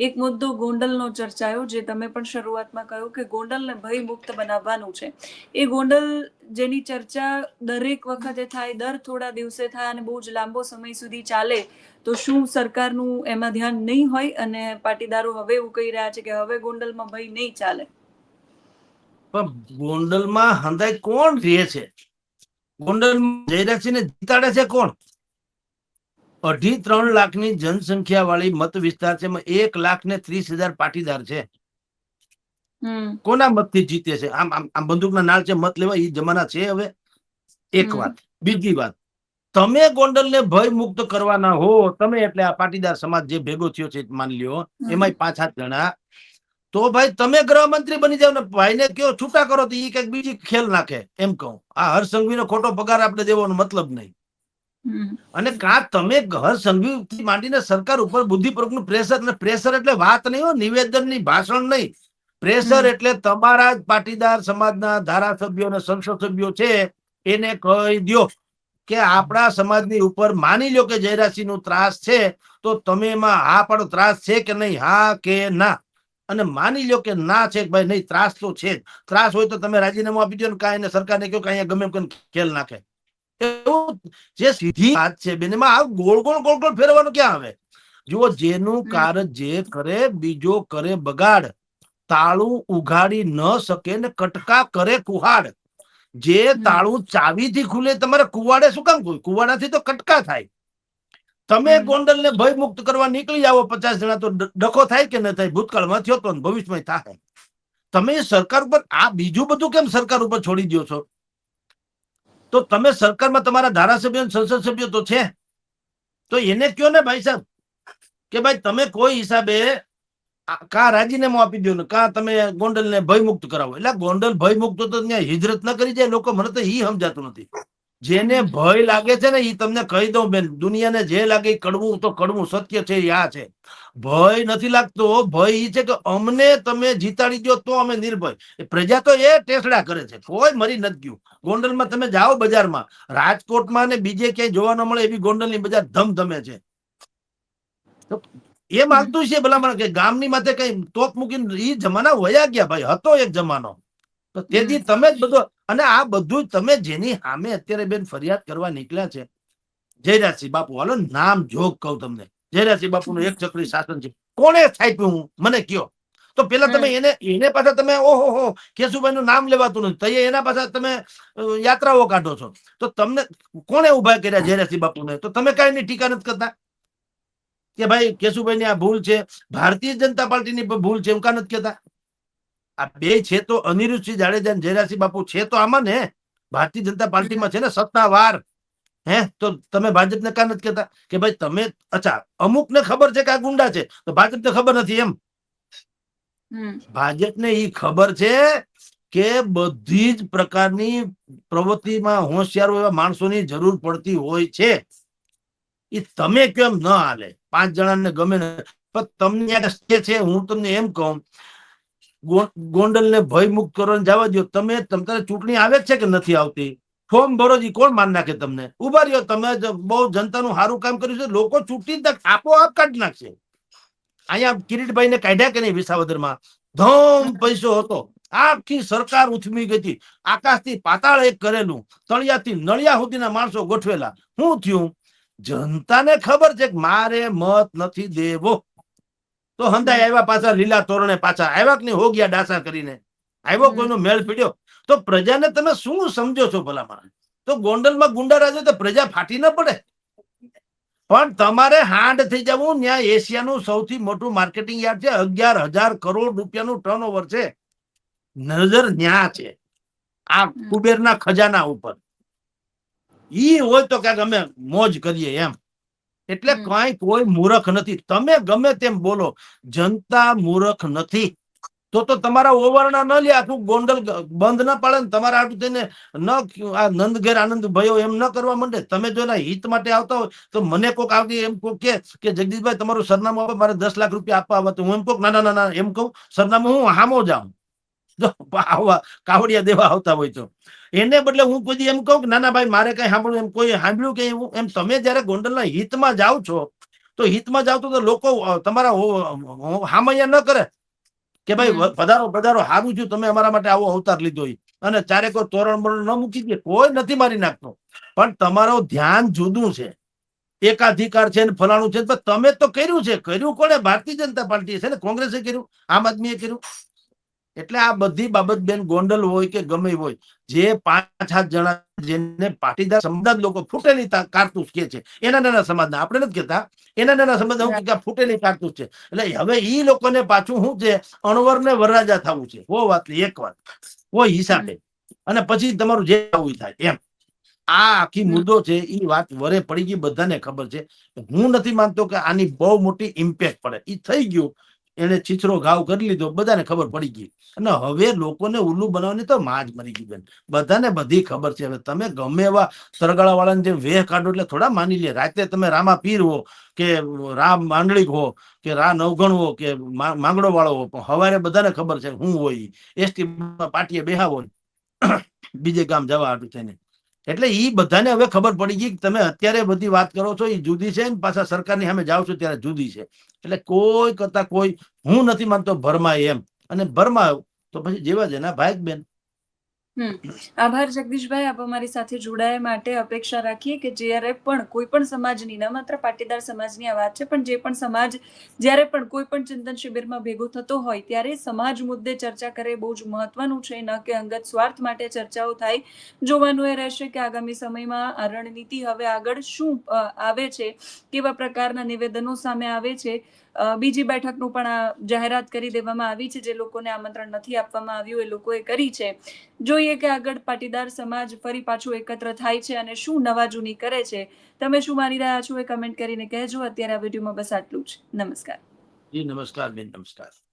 એક મુદ્દો ગોંડલનો ચર્ચાયો, જે તમે પણ શરૂઆતમાં કહ્યું કે ગોંડલને ભયમુક્ત બનાવવાનું છે. એ ગોંડલ જેની ચર્ચા દરેક વખતે થાય, દર થોડા દિવસે થાય અને બહુ જ લાંબો સમય સુધી ચાલે, તો શું સરકારનું એમાં ધ્યાન નહીં હોય અને પાટીદારો હવે એવું કહી રહ્યા છે કે હવે ગોંડલમાં ભય નહીં ચાલે? પણ ગોંડલમાં હંધાઈ કોણ રહે છે? ગોંડલ જયરાજસિંહને જીતાડે છે કોણ? અઢી ત્રણ લાખની જનસંખ્યા વાળી મત વિસ્તાર છે એક લાખ ને ત્રીસ હજાર પાટીદાર છે. કોના કોના મતથી જીતે છે? આમ આમ આમ બંદૂકના નાળ છે મત લેવા એ જમાના છે હવે. એક વાત. બીજી વાત. તમે ગોંડલને ભય મુક્ત કરવાના હો તમે એટલે આ પાટીદાર સમાજ જે ભેગો થયો છે માની લ્યો એમાં પાંચ સાત જણા. તો ભાઈ તમે ગૃહમંત્રી બની જાવ ને ભાઈને કયો છૂટા કરો તો એ કંઈક બીજી ખેલ નાખે. એમ કહું. આ હર્ષસંઘવીનો ખોટો પગાર આપણે દેવાનો મતલબ નહીં. અને કા તમે ઘર સંઘવી માંડીને સરકાર ઉપર બુદ્ધિપૂર્વકનું પ્રેશર એટલે પ્રેશર એટલે વાત નહીં હો નિવેદનની ભાષણ નહીં. પ્રેશર એટલે તમારા જ પાટીદાર સમાજના ધારાસભ્યો અને સંસદ સભ્યો છે એને કહી દ્યો કે આપણા સમાજની ઉપર માની લ્યો કે જયરાસિંહનું ત્રાસ છે તો તમે એમાં હા પાડો ત્રાસ છે કે નહીં? હા કે ના? અને માની લ્યો કે ના છે ભાઈ નહીં ત્રાસ તો છે જ. ત્રાસ હોય તો તમે રાજીનામું આપી દો ને કાંઈ સરકારને કહો કે અહીંયા ગમે ખેલ નાખે. એવું જે સીધી વાત છે બેન એમાં આ ગોળ ગોળ ગોળ ગોળ ફેરવાનું ક્યાં આવે? જુઓ જેનું હમ. જે કરે બીજો કરે બગાડ. તાળું ઉઘાડી ન શકે ને કટકા કરે કુહાડ. જે. તાળું ચાવીથી ખુલે તમારે કુવાડે શું કામ ખુલે? કુવાડાથી તો કટકા થાય. તમે ગોંડલ ને ભય મુક્ત કરવા નીકળી જાવ પચાસ જણા તો ડખો થાય કે ન થાય? ભૂતકાળમાં થયો તો ભવિષ્યમાં થાય. તમે સરકાર ઉપર આ બીજું બધું કેમ સરકાર ઉપર છોડી દો છો? તો તમે સરકારમાં તમારા ધારાસભ્યો સંસદ સભ્યો તો છે. તો એને કયો ને ભાઈ સાહેબ? કે ભાઈ તમે કોઈ હિસાબે કા રાજીનામું આપી દો ને, કા તમે ગોંડલને ભયમુક્ત કરાવો. એટલે ગોંડલ ભયમુક્ત તો ત્યાં હિજરત ના કરી જાય, લોકો મને તો ઈ સમજાતું નથી. જેને ભય લાગે છે ને એ તમને કહી દઉં બેન દુનિયાને જે લાગે કડવું તો કડવું સત્ય છે આ છે. ભય નથી લાગતો ભય છે કે અમને તમે જીતાડી દો તો અમે નિર્ભય. પ્રજા તો એ ટેસડા કરે છે કોઈ મરી નથી ગયું. ગોંડલમાં તમે જાઓ બજારમાં રાજકોટમાં ને બીજે ક્યાંય જોવા ન મળે એવી ગોંડલની બજાર ધમધમે છે. એ એમ છે ભલામણ કે ગામની માથે કઈ તોપ મૂકીને એ જમાના વયા ગયા ભાઈ હતો એક જમાનો. તો તેથી તમે જ બધો અને આ બધું તમે જેની સામે અત્યારે બેન ફરિયાદ કરવા નીકળ્યા છે જયરાજસિંહ બાપુ હાલો નામ જોગ કહું તમને. જયરાજસિંહ બાપુનું એક ચક્રી શાસન છે. કોણે થાપ્યું હું? મને કયો. તો પેલા તમે એને એને પાછા તમે ઓહો હો કેશુભાઈ નું નામ લેવાતું નથી. તો એના પાછા તમે યાત્રાઓ કાઢો છો. તો તમને કોણે ઊભા કર્યા જયરાજસિંહ બાપુને? તો તમે કઈ ની ટીકા નથી કરતા? કે ભાઈ કેશુભાઈ ની આ ભૂલ છે. ભારતીય જનતા પાર્ટીની ની ભૂલ છે એમ કા નથી કહેતા? આ બે છે તો અનિરુદ્ધસિંહ જાડેજા અને જયરાજસિંહ બાપુ છે તો આમાં ને? ભારતીય જનતા પાર્ટીમાં છે ને સત્તાવાર. હે? તો તમે ભાજપને કા નથી કહેતા? કે ભાઈ તમે અચ્છા અમુકને ખબર છે કે આ ગુંડા છે. તો ભાજપને ખબર નથી એમ? ભાજપને એ ખબર છે કે બધી જ પ્રકારની પ્રવૃત્તિમાં હોશિયારો એવા માણસોની જરૂર પડતી હોય છે. એ તમે કેમ ન હાલે? પાંચ જણાને ગમે ને. પણ તમને આ છે હું તમને એમ કહું ગોંડલને ભયમુક્ત કરવાને જવા દો તમે તમારે ચૂંટણી આવે છે કે નથી આવતી? ફોર્મ ભરો જી, કોણ માન નાખે તમને? ઊભા રહ્યો, તમે બહુ જનતાનું સારું કામ કર્યું છે, લોકો ચૂંટણી તક આપોઆપ કાઢી નાખશે. અહીંયા કિરીટભાઈ ને કાઢ્યા કે નહીં વિસાવદરમાં? ધમ પૈસો હતો. આખી સરકાર ઉથમી ગઈ હતી. આકાશથી પાતાળ એક કરેલું. તળિયાથી નળિયા સુધીના માણસો ગોઠવેલા. શું થયું? જનતાને ખબર છે કે મારે મત નથી દેવો. તો હંધાઈ આવ્યા પાછા લીલા તોરણે પાછા આવ્યા કે હો ગયા ડાસા કરીને. આવ્યો કોઈનો મેળ પીડ્યો તો પ્રજાને તમે શું સમજો છો ભલા મારા તો ગોંડલમાં ગુંડા રાજો તો પ્રજા ફાટી ન પડે. પણ તમારે હાંડ થઈ જવું ત્યાં એશિયાનું સૌથી મોટું માર્કેટિંગ યાર્ડ છે. અગિયાર હજાર કરોડ રૂપિયાનું ટર્નઓવર છે. નજર ન્યા છે. આ કુબેરના ખજાના ઉપર. ઈ હોય તો ક્યાંક અમે મોજ કરીએ એમ. એટલે. કઈ કોઈ મૂર્ખ નથી. તમે ગમે તેમ બોલો જનતા મૂર્ખ નથી. તો તો તમારા ઓવરણા ન લે આખું ગોંડલ બંધ ન પાડે ને તમારા આટલું થઈને ન આ નંદ ઘેર આનંદ ભયો એમ ન કરવા માંડે. તમે જો એના હિત માટે આવતા હોય તો મને કોક આવતી એમ કોક કે કે જગદીશભાઈ તમારું સરનામું આપે મારે દસ લાખ રૂપિયા આપવા આવે તો હું એમ કોક ના ના ના એમ કહું સરનામું હું હામો જાઉં. જો આવા કાવડિયા દેવા આવતા હોય છો એને બદલે હું કોઈ એમ કહું કે ના ના ભાઈ મારે કઈ સાંભળવું એમ કોઈ સાંભળ્યું કે એવું? એમ તમે જયારે ગોંડલના હિતમાં જાઓ છો તો હિતમાં જાવ તો લોકો તમારા હામૈયા ન કરે કે ભાઈ પધારો પધારો સારું છું તમે અમારા માટે આવો અવતાર લીધો. અને ચારે કોઈ તોરણ બરણ ન મૂકી દે કોઈ નથી મારી નાખતો. પણ તમારો ધ્યાન જુદું છે. એકાધિકાર છે ને ફલાણું છે તમે તો કર્યું છે. કર્યું કોને ભારતીય જનતા પાર્ટી છે ને કોંગ્રેસે કર્યું? આમ આદમીએ કર્યું? એટલે આ બધી બાબત બેન ગોંડલ હોય કે ગમે હોય જે પાંચ સાત જણા જેને પાટીદાર સમાજ લોકો ફૂટેલી કારતૂસ કે છે એના નાના સમાજના આપણે નથી કહેતા. એના નાના સમાજ હું કે ફૂટેલી કારતૂસ છે? એટલે હવે ઈ લોકોને પાછું શું છે અણવર ને વરરાજા થવું છે. હો વાત એક વાત. કોઈ હિસાબે. અને પછી તમારું જે આવું થાય એમ. આ આખી મુદ્દો છે એ વાત વરે પડી ગઈ બધાને ખબર છે. હું નથી માનતો કે આની બહુ મોટી ઇમ્પેક્ટ પડે. એ થઈ ગયું. એને છીછરો ઘાવ કરી લીધો, બધાને ખબર પડી ગઈ. અને હવે લોકોને ઉલ્લુ બનાવવાની તો માં જ મરી ગઈ બેન. બધાને બધી ખબર છે. હવે તમે ગમે એવા તરગાળા વાળાને જેમ વેહ કાઢો એટલે થોડા માની લે. રાતે તમે રામા પીર હો કે રામ માંડલિક હો કે રા નવગણ હો કે માંગડો વાળો હો, પણ હવારે બધાને ખબર છે હું હોય. એસટી પાટીએ બેહાવો ને. બીજે ગામ જવા હાટું થઈને એટલે ઈ બધાને હવે ખબર પડી ગઈ કે તમે અત્યારે બધી વાત કરો છો એ જુદી છે ને પાછા સરકારની સામે જાઓ છો ત્યારે જુદી છે. એટલે કોઈ કરતા કોઈ, હું નથી માનતો ભરમાય એમ. અને ભરમાયો તો પછી જેવા જ એના ભાઈ બેન. આભાર જગદીશભાઈ, આપ અમારી સાથે જોડાયા માટે અપેક્ષા રાખીએ કે જ્યારે પણ કોઈ પણ સમાજની, ન માત્ર પાટીદાર સમાજની આ વાત છે, પણ જે પણ સમાજ જ્યારે પણ કોઈ પણ ચિંતન શિબિરમાં ભેગો થતો હોય, ત્યારે સમાજ મુદ્દે ચર્ચા કરે, બહુ જ મહત્વનું છે, ન કે અંગત સ્વાર્થ માટે ચર્ચાઓ થાય. જોવાનું એ રહેશે કે આગામી સમયમાં આ રણનીતિ હવે આગળ શું આવે છે, કેવા પ્રકારના નિવેદનો સામે આવે છે બીજી બેઠકનું પણ આ જાહેરાત કરી દેવામાં આવી છે, જે લોકોને આમંત્રણ નથી આપવામાં આવ્યું, એ લોકોએ કરી છે. જોઈએ કે આગળ પાટીદાર સમાજ ફરી પાછું એકત્ર થાય છે અને શું નવા જૂની કરે છે. તમે શું માની રહ્યા છો એ કમેન્ટ કરીને કહેજો. અત્યારે આ વિડીયોમાં બસ આટલું જ. નમસ્કાર. જી, નમસ્કાર બેન, નમસ્કાર.